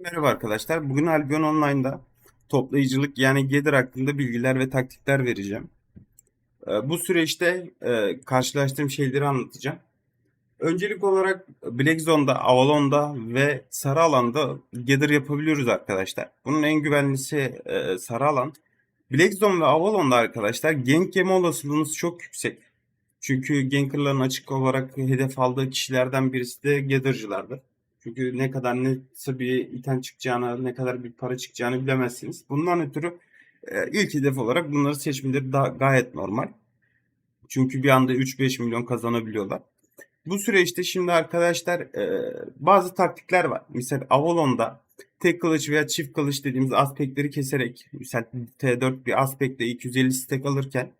Merhaba arkadaşlar. Bugün Albion Online'da toplayıcılık yani Gather hakkında bilgiler ve taktikler vereceğim. Ee, Bu süreçte e, karşılaştığım şeyleri anlatacağım. Öncelik olarak Black Zone'da, Avalon'da ve Sarı Alan'da Gather yapabiliyoruz arkadaşlar. Bunun en güvenlisi e, Sarı Alan. Black Zone ve Avalon'da arkadaşlar gank yeme olasılığınız çok yüksek. Çünkü gankerların açık olarak hedef aldığı kişilerden birisi de Gather'cılardır. Çünkü ne kadar nasıl bir item çıkacağını, ne kadar bir para çıkacağını bilemezsiniz. Bundan ötürü e, ilk hedef olarak bunları seçmeleri da gayet normal. Çünkü bir anda 3-5 milyon kazanabiliyorlar. Bu süreçte şimdi arkadaşlar e, bazı taktikler var. Misal Avalon'da tek kılıç veya çift kılıç dediğimiz aspektleri keserek misal T4 bir aspekte 250 stack alırken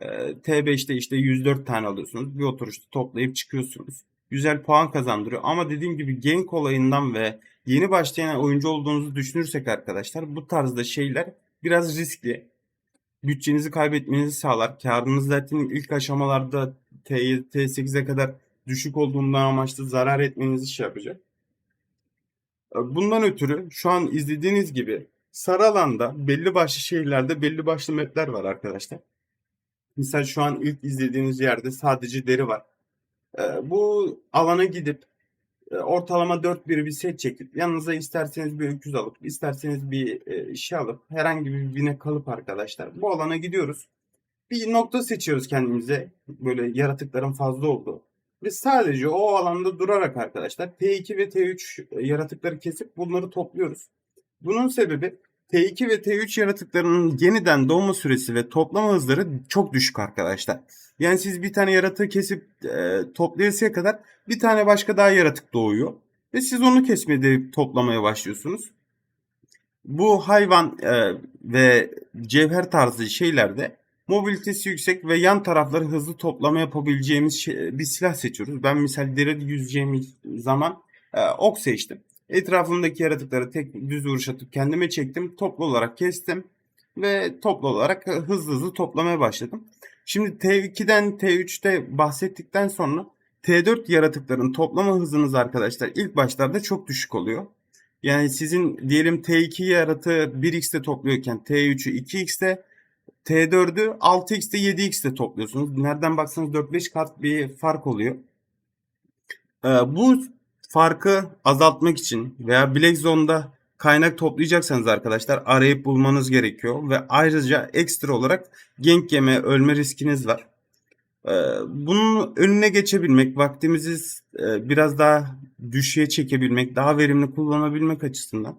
e, T5'te işte 104 tane alıyorsunuz. Bir oturuşta toplayıp çıkıyorsunuz. Güzel puan kazandırıyor. Ama dediğim gibi gank olayından ve yeni başlayan oyuncu olduğunuzu düşünürsek arkadaşlar bu tarzda şeyler biraz riskli. Bütçenizi kaybetmenizi sağlar. Karınız zaten ilk aşamalarda T7, T8'e kadar düşük olduğundan amaçlı zarar etmenizi şey yapacak. Bundan ötürü şu an izlediğiniz gibi sarı alanda belli başlı şehirlerde belli başlı mapler var arkadaşlar. Misal şu an ilk izlediğiniz yerde sadece deri var. Bu alana gidip ortalama 4 bir bir set çekip yanınıza isterseniz bir öküz alıp isterseniz bir e, şey alıp herhangi bir bine kalıp arkadaşlar bu alana gidiyoruz. Bir nokta seçiyoruz kendimize böyle yaratıkların fazla olduğu. Ve sadece o alanda durarak arkadaşlar T2 ve T3 yaratıkları kesip bunları topluyoruz. Bunun sebebi T2 ve T3 yaratıklarının yeniden doğma süresi ve toplama hızları çok düşük arkadaşlar. Yani siz bir tane yaratığı kesip e, toplayasıya kadar bir tane başka daha yaratık doğuyor. Ve siz onu kesmede toplamaya başlıyorsunuz. Bu hayvan e, ve cevher tarzı şeylerde mobilitesi yüksek ve yan tarafları hızlı toplama yapabileceğimiz şey- bir silah seçiyoruz. Ben misal derede yüzeceğim zaman e, ok seçtim. Etrafımdaki yaratıkları tek düz vuruş atıp kendime çektim. Toplu olarak kestim. Ve toplu olarak hızlı hızlı toplamaya başladım. Şimdi T2'den T3'te bahsettikten sonra T4 yaratıkların toplama hızınız arkadaşlar ilk başlarda çok düşük oluyor. Yani sizin diyelim T2 yaratığı 1x'te topluyorken T3'ü 2x'te T4'ü 6x'te 7x'te topluyorsunuz. Nereden baksanız 4-5 kat bir fark oluyor. Ee, bu farkı azaltmak için veya Black Zone'da kaynak toplayacaksanız arkadaşlar arayıp bulmanız gerekiyor ve ayrıca ekstra olarak gank yeme ölme riskiniz var. Ee, bunun önüne geçebilmek, vaktimizi e, biraz daha düşüğe çekebilmek, daha verimli kullanabilmek açısından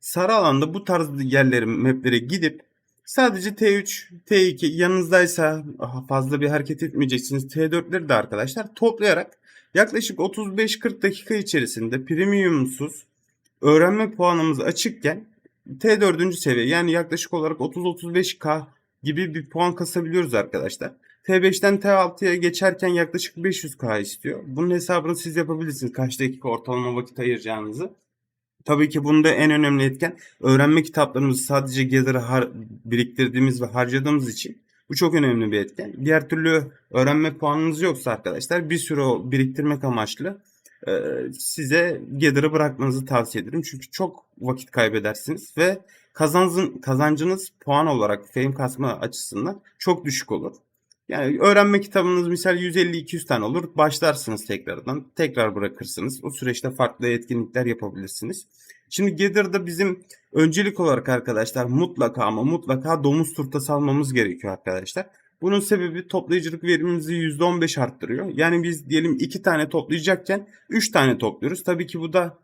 sarı alanda bu tarz yerlerin maplere gidip sadece T3, T2 yanınızdaysa fazla bir hareket etmeyeceksiniz. T4'leri de arkadaşlar toplayarak yaklaşık 35-40 dakika içerisinde premiumsuz öğrenme puanımız açıkken T4. seviye yani yaklaşık olarak 30-35k gibi bir puan kasabiliyoruz arkadaşlar. T5'ten T6'ya geçerken yaklaşık 500k istiyor. Bunun hesabını siz yapabilirsiniz. Kaç dakika ortalama vakit ayıracağınızı. Tabii ki bunda en önemli etken öğrenme kitaplarımızı sadece har- biriktirdiğimiz ve harcadığımız için bu çok önemli bir etken. Diğer türlü öğrenme puanınız yoksa arkadaşlar bir süre biriktirmek amaçlı e, size geliri bırakmanızı tavsiye ederim. Çünkü çok vakit kaybedersiniz ve kazancın, kazancınız puan olarak fame kasma açısından çok düşük olur. Yani öğrenme kitabınız misal 150-200 tane olur. Başlarsınız tekrardan. Tekrar bırakırsınız. O süreçte farklı etkinlikler yapabilirsiniz. Şimdi Gather'da bizim öncelik olarak arkadaşlar mutlaka ama mutlaka domuz turtası almamız gerekiyor arkadaşlar. Bunun sebebi toplayıcılık verimimizi %15 arttırıyor. Yani biz diyelim 2 tane toplayacakken 3 tane topluyoruz. Tabii ki bu da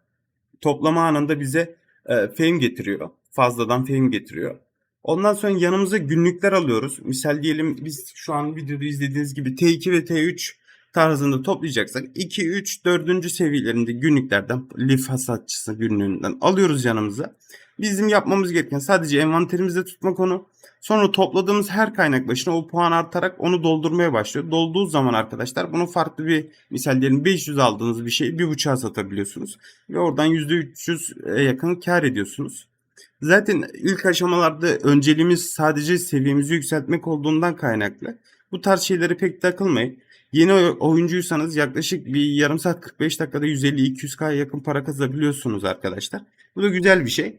toplama anında bize e, fame getiriyor. Fazladan fame getiriyor. Ondan sonra yanımıza günlükler alıyoruz. Misal diyelim biz şu an videoda izlediğiniz gibi T2 ve T3 tarzında toplayacaksak 2, 3, 4. seviyelerinde günlüklerden lif hasatçısı günlüğünden alıyoruz yanımıza. Bizim yapmamız gereken sadece envanterimizde tutmak onu. Sonra topladığımız her kaynak başına o puan artarak onu doldurmaya başlıyor. Dolduğu zaman arkadaşlar bunu farklı bir misal diyelim 500 aldığınız bir şeyi bir buçuğa satabiliyorsunuz. Ve oradan %300'e yakın kar ediyorsunuz. Zaten ilk aşamalarda önceliğimiz sadece seviyemizi yükseltmek olduğundan kaynaklı. Bu tarz şeylere pek takılmayın. Yeni oy- oyuncuysanız yaklaşık bir yarım saat 45 dakikada 150-200K'ya yakın para kazanabiliyorsunuz arkadaşlar. Bu da güzel bir şey.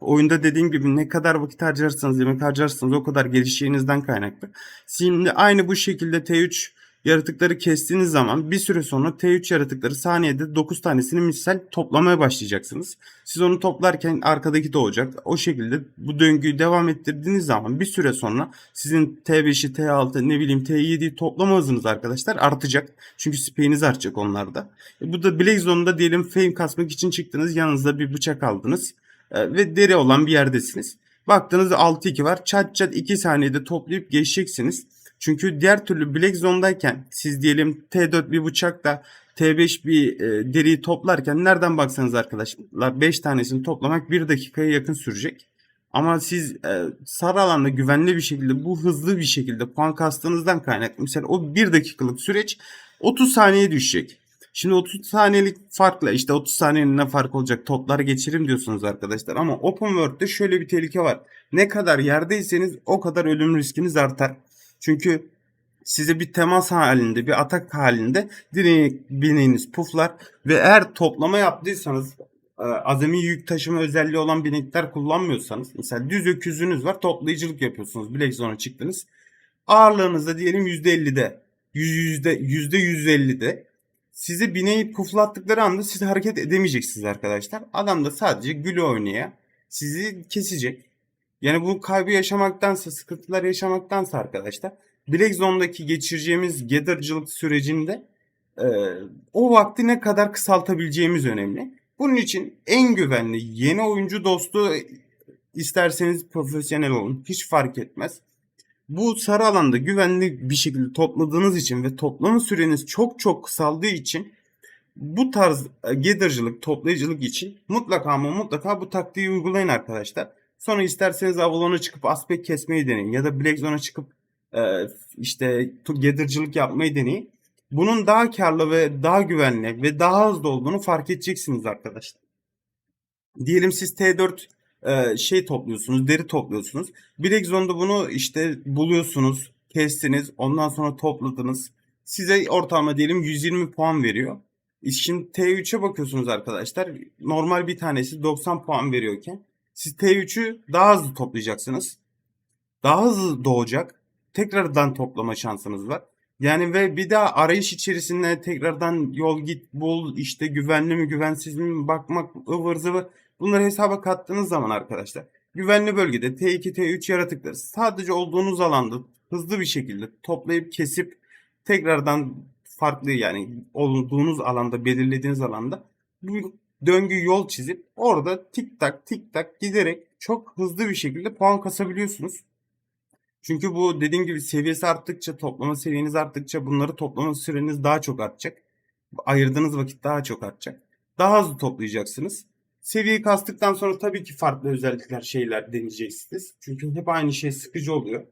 Oyunda dediğim gibi ne kadar vakit harcarsanız, yemek harcarsanız o kadar gelişeceğinizden kaynaklı. Şimdi aynı bu şekilde T3 yaratıkları kestiğiniz zaman bir süre sonra T3 yaratıkları saniyede 9 tanesini misal toplamaya başlayacaksınız. Siz onu toplarken arkadaki doğacak. O şekilde bu döngüyü devam ettirdiğiniz zaman bir süre sonra sizin T5'i, T6, ne bileyim T7'yi toplama hızınız arkadaşlar artacak. Çünkü speyiniz artacak onlarda. E bu da Black Zone'da diyelim fame kasmak için çıktınız. Yanınızda bir bıçak aldınız. E, ve deri olan bir yerdesiniz. Baktınız 6-2 var. Çat çat 2 saniyede toplayıp geçeceksiniz. Çünkü diğer türlü Black Zone'dayken siz diyelim T4 bir bıçakla T5 bir e, deriyi toplarken nereden baksanız arkadaşlar 5 tanesini toplamak 1 dakikaya yakın sürecek. Ama siz e, sarı alanda güvenli bir şekilde bu hızlı bir şekilde puan kastığınızdan kaynaklı. Mesela o 1 dakikalık süreç 30 saniye düşecek. Şimdi 30 saniyelik farkla işte 30 saniyenin ne fark olacak toplar geçirim diyorsunuz arkadaşlar. Ama Open World'de şöyle bir tehlike var. Ne kadar yerdeyseniz o kadar ölüm riskiniz artar. Çünkü size bir temas halinde, bir atak halinde bineğiniz puflar ve eğer toplama yaptıysanız e, azami yük taşıma özelliği olan binekler kullanmıyorsanız mesela düz öküzünüz var toplayıcılık yapıyorsunuz Black Zone'a çıktınız ağırlığınızda diyelim %50'de yüzde yüzde 150'de sizi bineği puflattıkları anda siz hareket edemeyeceksiniz arkadaşlar. Adam da sadece gülü oynaya sizi kesecek. Yani bu kaybı yaşamaktansa, sıkıntılar yaşamaktansa arkadaşlar Black Zone'daki geçireceğimiz gather'cılık sürecinde e, o vakti ne kadar kısaltabileceğimiz önemli. Bunun için en güvenli yeni oyuncu dostu isterseniz profesyonel olun. Hiç fark etmez. Bu sarı alanda güvenli bir şekilde topladığınız için ve toplama süreniz çok çok kısaldığı için bu tarz e, gather'cılık, toplayıcılık için mutlaka ama mutlaka bu taktiği uygulayın arkadaşlar. Sonra isterseniz Avalon'a çıkıp aspect kesmeyi deneyin ya da Black Zone'a çıkıp e, işte gather'cılık yapmayı deneyin. Bunun daha karlı ve daha güvenli ve daha hızlı olduğunu fark edeceksiniz arkadaşlar. Diyelim siz T4 e, şey topluyorsunuz, deri topluyorsunuz. Black Zone'da bunu işte buluyorsunuz, kestiniz, ondan sonra topladınız. Size ortalama diyelim 120 puan veriyor. E Şimdi T3'e bakıyorsunuz arkadaşlar. Normal bir tanesi 90 puan veriyorken siz T3'ü daha hızlı toplayacaksınız. Daha hızlı doğacak. Tekrardan toplama şansınız var. Yani ve bir daha arayış içerisinde tekrardan yol git bul işte güvenli mi güvensiz mi bakmak ıvır zıvır bunları hesaba kattığınız zaman arkadaşlar güvenli bölgede T2 T3 yaratıkları sadece olduğunuz alanda hızlı bir şekilde toplayıp kesip tekrardan farklı yani olduğunuz alanda belirlediğiniz alanda döngü yol çizip orada tik tak tik tak giderek çok hızlı bir şekilde puan kasabiliyorsunuz. Çünkü bu dediğim gibi seviyesi arttıkça, toplama seviyeniz arttıkça bunları toplama süreniz daha çok artacak. Ayırdığınız vakit daha çok artacak. Daha hızlı toplayacaksınız. Seviyeyi kastıktan sonra tabii ki farklı özellikler, şeyler deneyeceksiniz. Çünkü hep aynı şey sıkıcı oluyor.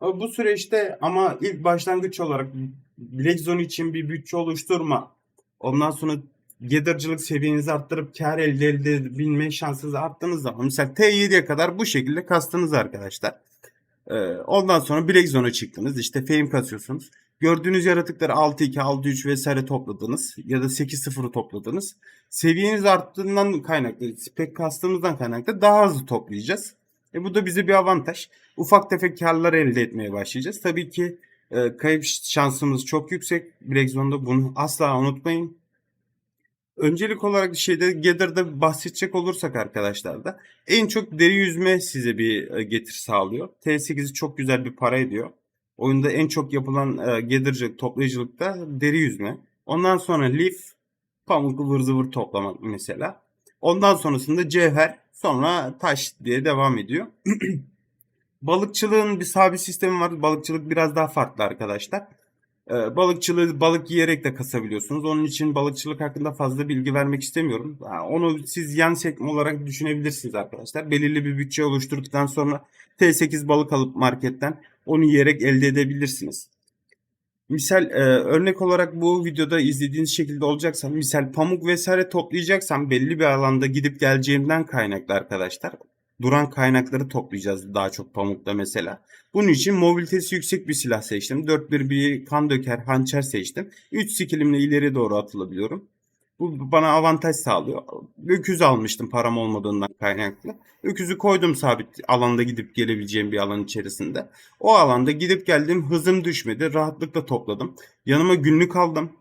Ama bu süreçte ama ilk başlangıç olarak Black Zone için bir bütçe oluşturma. Ondan sonra gather'cılık seviyenizi arttırıp kar elde edebilme şansınızı arttığınız zaman mesela T7'ye kadar bu şekilde kastınız arkadaşlar. Ee, ondan sonra Black Zone'a çıktınız. İşte fame kasıyorsunuz. Gördüğünüz yaratıkları 6-2, 6-3 vesaire topladınız. Ya da 8-0'ı topladınız. Seviyeniz arttığından kaynaklı, spek kastığımızdan kaynaklı daha hızlı toplayacağız. E bu da bize bir avantaj. Ufak tefek karlar elde etmeye başlayacağız. Tabii ki e, kayıp şansımız çok yüksek. Black Zone'da bunu asla unutmayın. Öncelik olarak şeyde Gather'da bahsedecek olursak arkadaşlar da en çok deri yüzme size bir e, getir sağlıyor. T8'i çok güzel bir para ediyor. Oyunda en çok yapılan e, gather'cılık, toplayıcılıkta deri yüzme. Ondan sonra leaf, pamuk ıvır zıvır toplamak mesela. Ondan sonrasında cevher, sonra taş diye devam ediyor. Balıkçılığın bir sabit sistemi var. Balıkçılık biraz daha farklı arkadaşlar. Ee, balıkçılığı balık yiyerek de kasabiliyorsunuz. Onun için balıkçılık hakkında fazla bilgi vermek istemiyorum. Onu siz yan sekme olarak düşünebilirsiniz arkadaşlar. Belirli bir bütçe oluşturduktan sonra T8 balık alıp marketten onu yiyerek elde edebilirsiniz. Misal e, örnek olarak bu videoda izlediğiniz şekilde olacaksa misal pamuk vesaire toplayacaksam belli bir alanda gidip geleceğimden kaynaklı arkadaşlar. Duran kaynakları toplayacağız daha çok pamukta mesela. Bunun için mobilitesi yüksek bir silah seçtim. 4-1 bir kan döker hançer seçtim. 3 skillimle ileri doğru atılabiliyorum. Bu bana avantaj sağlıyor. Öküz almıştım param olmadığından kaynaklı. Öküzü koydum sabit alanda gidip gelebileceğim bir alan içerisinde. O alanda gidip geldim hızım düşmedi. Rahatlıkla topladım. Yanıma günlük aldım.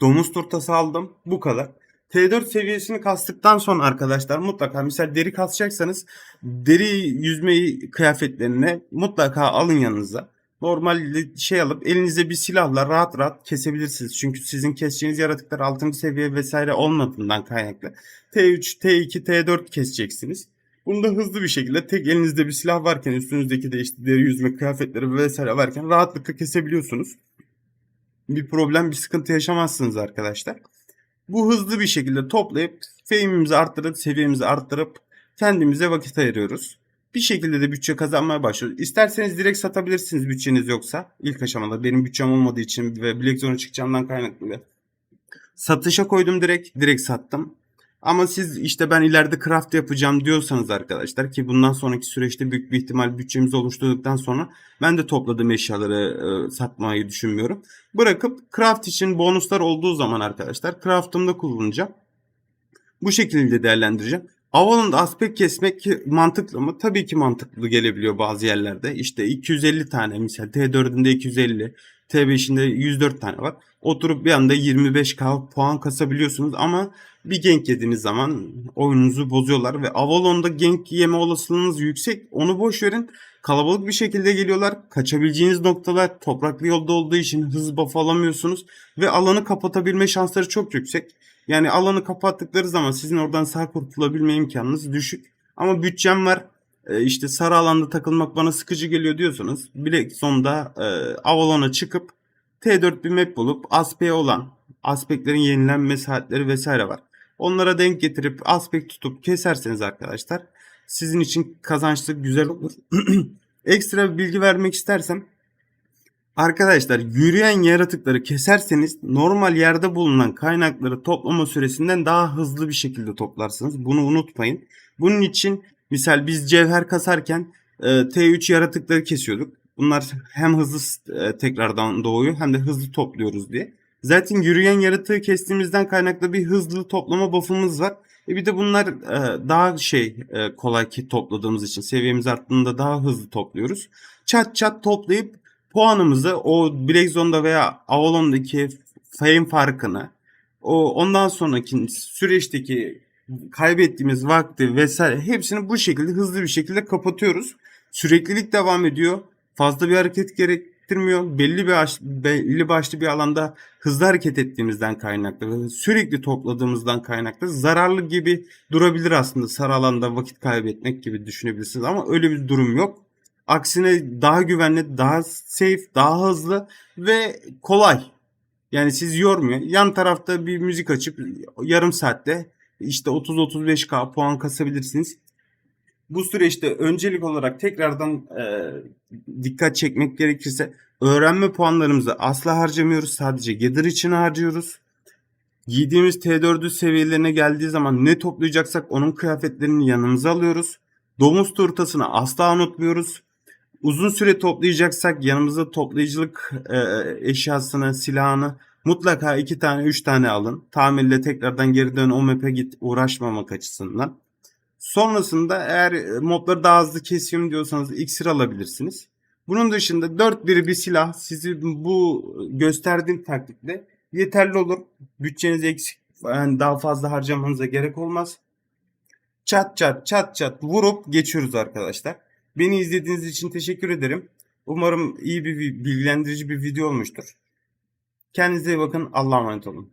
Domuz turtası aldım. Bu kadar. T4 seviyesini kastıktan sonra arkadaşlar mutlaka misal deri kasacaksanız deri yüzmeyi kıyafetlerine mutlaka alın yanınıza. Normalde şey alıp elinize bir silahla rahat rahat kesebilirsiniz. Çünkü sizin keseceğiniz yaratıklar 6. seviye vesaire olmadığından kaynaklı. T3, T2, T4 keseceksiniz. Bunu da hızlı bir şekilde tek elinizde bir silah varken üstünüzdeki de işte deri yüzme kıyafetleri vesaire varken rahatlıkla kesebiliyorsunuz. Bir problem bir sıkıntı yaşamazsınız arkadaşlar. Bu hızlı bir şekilde toplayıp fame'imizi arttırıp seviyemizi arttırıp kendimize vakit ayırıyoruz. Bir şekilde de bütçe kazanmaya başlıyoruz. İsterseniz direkt satabilirsiniz bütçeniz yoksa. İlk aşamada benim bütçem olmadığı için ve Black Zone'a çıkacağımdan kaynaklı. Satışa koydum direkt. Direkt sattım. Ama siz işte ben ileride craft yapacağım diyorsanız arkadaşlar ki bundan sonraki süreçte büyük bir ihtimal bütçemizi oluşturduktan sonra ben de topladığım eşyaları e, satmayı düşünmüyorum. Bırakıp craft için bonuslar olduğu zaman arkadaşlar craft'ımda kullanacağım. Bu şekilde değerlendireceğim. Avalon'da aspekt kesmek mantıklı mı? Tabii ki mantıklı gelebiliyor bazı yerlerde. İşte 250 tane misal T4'ünde 250, T5'inde 104 tane var. Oturup bir anda 25k puan kasabiliyorsunuz ama bir gank yediğiniz zaman oyununuzu bozuyorlar ve Avalon'da gank yeme olasılığınız yüksek. Onu boş verin. Kalabalık bir şekilde geliyorlar. Kaçabileceğiniz noktalar topraklı yolda olduğu için hız buff alamıyorsunuz ve alanı kapatabilme şansları çok yüksek. Yani alanı kapattıkları zaman sizin oradan sağ kurtulabilme imkanınız düşük. Ama bütçem var. E, işte sarı alanda takılmak bana sıkıcı geliyor diyorsanız Black Zone'da e, Avalon'a çıkıp T4 bir map bulup aspe olan aspektlerin yenilenme saatleri vesaire var. Onlara denk getirip aspekt tutup keserseniz arkadaşlar sizin için kazançlı güzel olur. Ekstra bir bilgi vermek istersem Arkadaşlar yürüyen yaratıkları keserseniz normal yerde bulunan kaynakları toplama süresinden daha hızlı bir şekilde toplarsınız. Bunu unutmayın. Bunun için misal biz cevher kasarken e, T3 yaratıkları kesiyorduk. Bunlar hem hızlı e, tekrardan doğuyor hem de hızlı topluyoruz diye. Zaten yürüyen yaratığı kestiğimizden kaynaklı bir hızlı toplama buff'ımız var. E bir de bunlar e, daha şey e, kolay ki topladığımız için seviyemiz arttığında daha hızlı topluyoruz. Çat çat toplayıp puanımızı o Black Zone'da veya Avalon'daki fame farkını o ondan sonraki süreçteki kaybettiğimiz vakti vesaire hepsini bu şekilde hızlı bir şekilde kapatıyoruz. Süreklilik devam ediyor. Fazla bir hareket gerektirmiyor. Belli bir aş- belli başlı bir alanda hızlı hareket ettiğimizden kaynaklı sürekli topladığımızdan kaynaklı zararlı gibi durabilir aslında sarı alanda vakit kaybetmek gibi düşünebilirsiniz ama öyle bir durum yok. Aksine daha güvenli, daha safe, daha hızlı ve kolay. Yani sizi yormuyor. Yan tarafta bir müzik açıp yarım saatte işte 30-35k puan kasabilirsiniz. Bu süreçte öncelik olarak tekrardan e, dikkat çekmek gerekirse öğrenme puanlarımızı asla harcamıyoruz. Sadece Gather için harcıyoruz. Giydiğimiz T4'ü seviyelerine geldiği zaman ne toplayacaksak onun kıyafetlerini yanımıza alıyoruz. Domuz turtasını asla unutmuyoruz. Uzun süre toplayacaksak yanımıza toplayıcılık e, eşyasını, silahını mutlaka iki tane, üç tane alın. Tamirle tekrardan geri dön o git uğraşmamak açısından. Sonrasında eğer e, mobları daha hızlı kesiyorum diyorsanız iksir alabilirsiniz. Bunun dışında 4 biri bir silah sizi bu gösterdiğim taktikle yeterli olur. Bütçeniz eksik yani daha fazla harcamanıza gerek olmaz. Çat çat çat çat vurup geçiyoruz arkadaşlar. Beni izlediğiniz için teşekkür ederim. Umarım iyi bir bilgilendirici bir video olmuştur. Kendinize iyi bakın. Allah'a emanet olun.